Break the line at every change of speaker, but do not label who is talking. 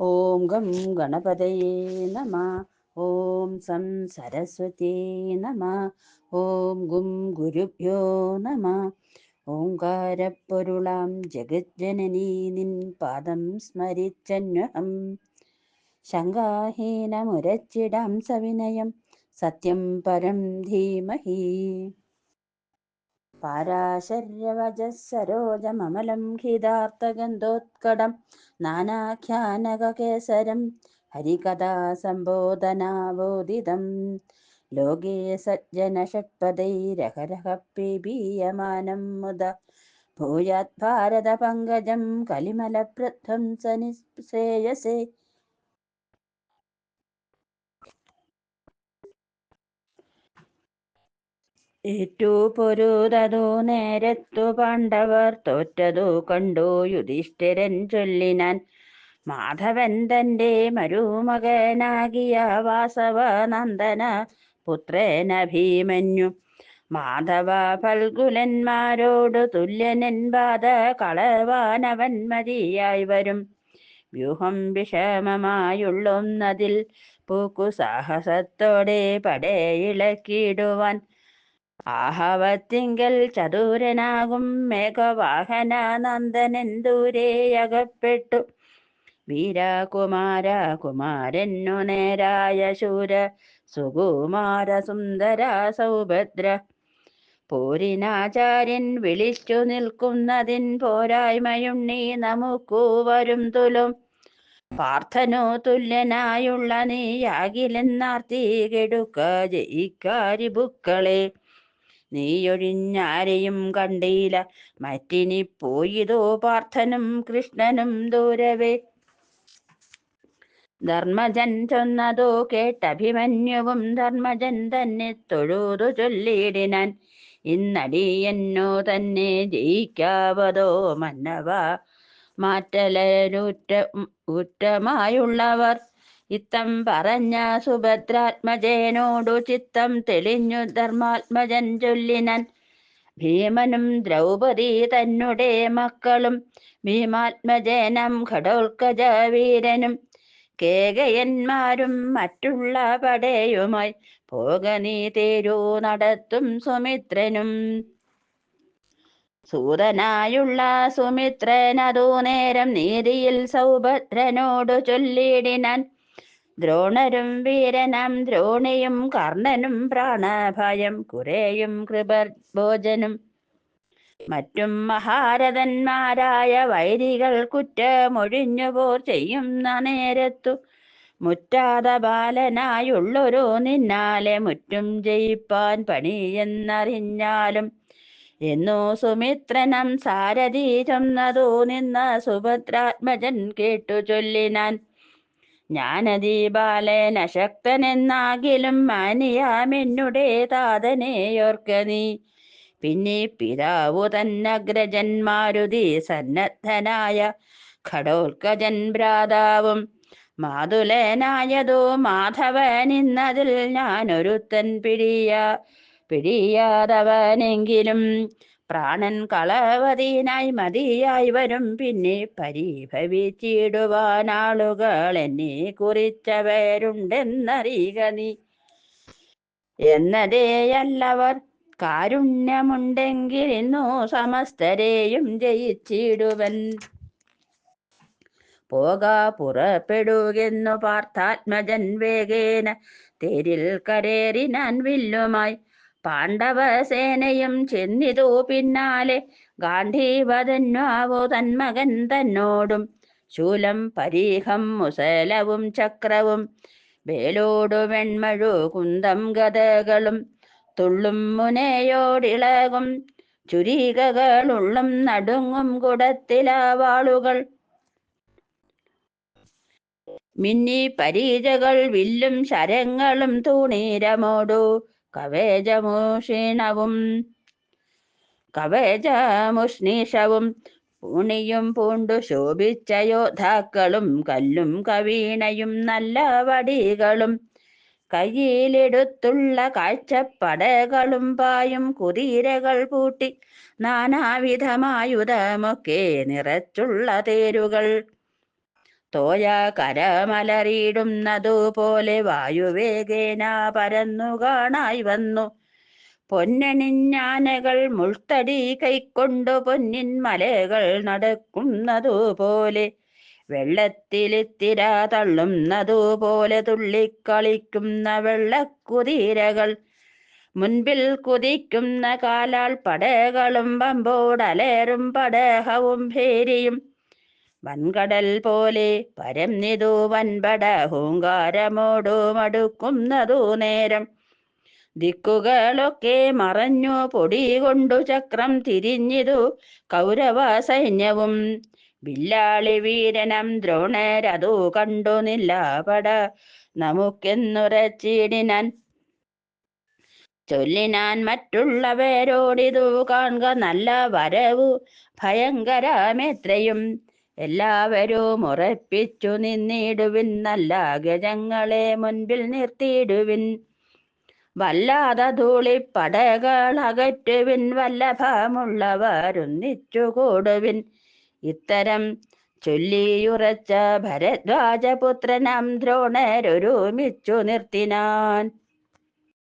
ഓം gum ഗണപതയേ നമ ഓം some Saraswati നമ ഓം ഗും ഗുരുഭ്യോ നമ ഓങ്കാരപ്പൊരുളാം ജഗജ്ജനനീ നിൻ പാദം സ്മരിച്ചന്വഹം ശങ്കാഹീനമുരച്ചിടാം സവിനയം സത്യം പരം ധീമഹി പാരാശര്യവജസരോജമമലം ഖിതാർത്ഥഗന്ധോത്കടം നാനാഖ്യാനകേസരം ഹരികഥാസംബോധനാവോദിതം ലോകേ സജ്ജനഷട്പദൈരഹരഹ മുത ഭൂയാത് ഭാരതപങ്കജം കലിമലപ്രധ്വംസനിശ്രേയസേ ഏറ്റു പൊരുതതു നേരത്തു പാണ്ഡവർ തോറ്റതു കണ്ടു യുധിഷ്ഠിരൻ ചൊല്ലിനാൻ. മാധവൻ തന്റെ മരുമകനാകിയ വാസവനന്ദന പുത്രന ഭീമന്യു മാധവ ഫൽഗുലന്മാരോട് തുല്യനൻ ബാധ കളവാനവൻ മതിയായി വരും. വ്യൂഹം വിഷമമായുള്ളൊന്നതിൽ പൂക്കു സാഹസത്തോടെ പടയിളക്കിടുവാൻ ആഹവത്തിങ്കൽ ചതുരനാകും മേഘവാഹന നന്ദനൻ ദൂരെയകപ്പെട്ടു വീരകുമാര കുമാരനു നേരായ ശൂര സുകുമാര സുന്ദര സൗഭദ്ര. പോരിനാചാര്യൻ വിളിച്ചു നിൽക്കുന്നതിൻ പോരായ്മയുണ്ണി നമുക്കു വരും തുലും. പാർത്ഥനോ തുല്യനായുള്ള നീയാകിലെന്നാർത്തി കെടുക്ക ജയിക്കാരി ബുക്കളെ നീയൊഴിഞ്ഞാരെയും കണ്ടീല മറ്റിനി പോയിതോ പാർത്ഥനും കൃഷ്ണനും ദൂരവേ. ധർമ്മജൻ ചൊന്നതോ കേട്ടഭിമന്യുവും ധർമ്മജൻ തന്നെ തൊഴുതു ചൊല്ലിയിടിനാൻ ഇന്നടിയെന്നോ തന്നെ ജയിക്കാവതോ മന്നവ. മാറ്റലരുറ്റ ഉറ്റമായുള്ളവർ ഇത്തം പറഞ്ഞ സുഭദ്രാത്മജയനോടു ചിത്തം തെളിഞ്ഞു ധർമാത്മജൻ ചൊല്ലിനൻ. ഭീമനും ദ്രൗപദി തന്നെ മക്കളും ഭീമാത്മജനം ഘടോൽക്കജ വീരനും കേകയന്മാരും മറ്റുള്ള പടയുമായി പോക നീ തേരു നടത്തും സുമിത്രനും. സൂതനായുള്ള സുമിത്രനതു നേരം നീതിയിൽ സൗഭദ്രനോടു ചൊല്ലിടിനാൻ. ദ്രോണരും വീരനം ദ്രോണിയും കർണനും പ്രാണഭയം കുരേയും കൃപഭോജനും. മറ്റും മഹാരഥന്മാരായ വൈരികൾ കുറ്റമൊഴിഞ്ഞുപോർ ചെയ്യുന്ന നേരത്തു മുറ്റാത ബാലനായുള്ളൊരു നിന്നാലെ മുറ്റും ജയിപ്പാൻ പണിയെന്നറിഞ്ഞാലും എന്നു സുമിത്രനം സാരഥി ചെന്നതു നിന്ന സുഭദ്രാത്മജൻ കേട്ടു ചൊല്ലിനാൻ ഞാനതി ബാലൻ ശക്തനെന്നാകിലും മാനിയാമെന്നുടെ താതനെയോർക്ക നീ. പിന്നെ പിതാവു തന്നഗ്രജന്മാരുതി സന്നദ്ധനായ ഘടോൽക്കജൻ ഭ്രാതാവും മാതുലനായതോ മാധവൻ ഇന്നതിൽ ഞാനൊരുത്തൻ പിടിയ പിടിയാതവനെങ്കിലും പ്രാണൻ കളവതീനായി മതിയായി വരും. പിന്നെ പരീഭവിച്ചിടുവാനാളുകൾ എന്നെ കുറിച്ചവരുണ്ടെന്നറിയുക നീ. എന്നതേയല്ലവർ കാരുണ്യമുണ്ടെങ്കിൽ ഇന്നു സമസ്തരെയും ജയിച്ചിടുവൻ. പോക പുറപ്പെടുകെന്നു പാർത്ഥാത്മജൻ വേഗേന തേരിൽ കരേറിനാൻ വില്ലുമായി പാണ്ഡവസേനയും ചെന്നിതു പിന്നാലെ. ഗാന്ധീവതന്വാവോ തന്മകൻ തന്നോടും. ശൂലം പരീഹം മുസലവും ചക്രവും വേലോടു വെൺമഴു കുന്തം ഗതകളും തുള്ളും മുനയോടിളകും ചുരികകളുള്ളും നടുങ്ങും കുടത്തിലാവാളുകൾ. മിന്നി പരീജകൾ വില്ലും ശരങ്ങളും തൂണീരമോടു. കവേജമൂഷീണവും കവേജമുഷ്ണീഷവും പൂണിയും പൂണ്ടു ശോഭിച്ച യോദ്ധാക്കളും കല്ലും കവീണയും നല്ല വടികളും കയ്യിലെടുത്തുള്ള കാഴ്ചപ്പടകളും പായും കുതിരകൾ പൂട്ടി നാനാവിധമായുധമൊക്കെ നിറച്ചുള്ള തേരുകൾ. തോയ കരമലറിയിടുന്നതുപോലെ വായുവേഗേന പരന്നു കാണായി വന്നു പൊന്നണിഞ്ഞാനകൾ മുൾത്തടി കൈക്കൊണ്ടു പൊന്നിൻ മലകൾ നടക്കുന്നതുപോലെ വെള്ളത്തിലിത്തിര തള്ളുന്നതുപോലെ തുള്ളിക്കളിക്കുന്ന വെള്ളക്കുതിരകൾ മുൻപിൽ കുതിക്കുന്ന കാലാൾ പടകളും പമ്പോടലേറും പടഹവും ഭേരിയും വൻകടൽ പോലെ പരംനിതു വൻപട ഹൂങ്കാരമോടു മടുക്കുന്നതു നേരം. ദിക്കുകളൊക്കെ മറഞ്ഞു പൊടി കൊണ്ടു ചക്രം തിരിഞ്ഞിതു കൗരവ സൈന്യവും വില്ലാളി വീരനം ദ്രോണരതു കണ്ടു നില്ലാപട നമുക്കെന്നുറച്ചിടിനാൻ ചൊല്ലിനാൻ മറ്റുള്ളവരോടിതു കാണുക നല്ല വരവു ഭയങ്കരമെത്രയും. എല്ലാവരും ഉറപ്പിച്ചു നിന്നിടുവിൻ നല്ല ഗജങ്ങളെ മുൻപിൽ നിർത്തിയിടുവിൻ. വല്ലാതെ ധൂളിപ്പടകൾ അകറ്റുവിൻ വല്ലഭമുള്ളവരൊന്നിച്ചു കൂടുവിൻ ഇത്തരം ചൊല്ലിയുറച്ച ഭരദ്വാജപുത്രനം ദ്രോണരൊരുമിച്ചു നിർത്തിനാൻ.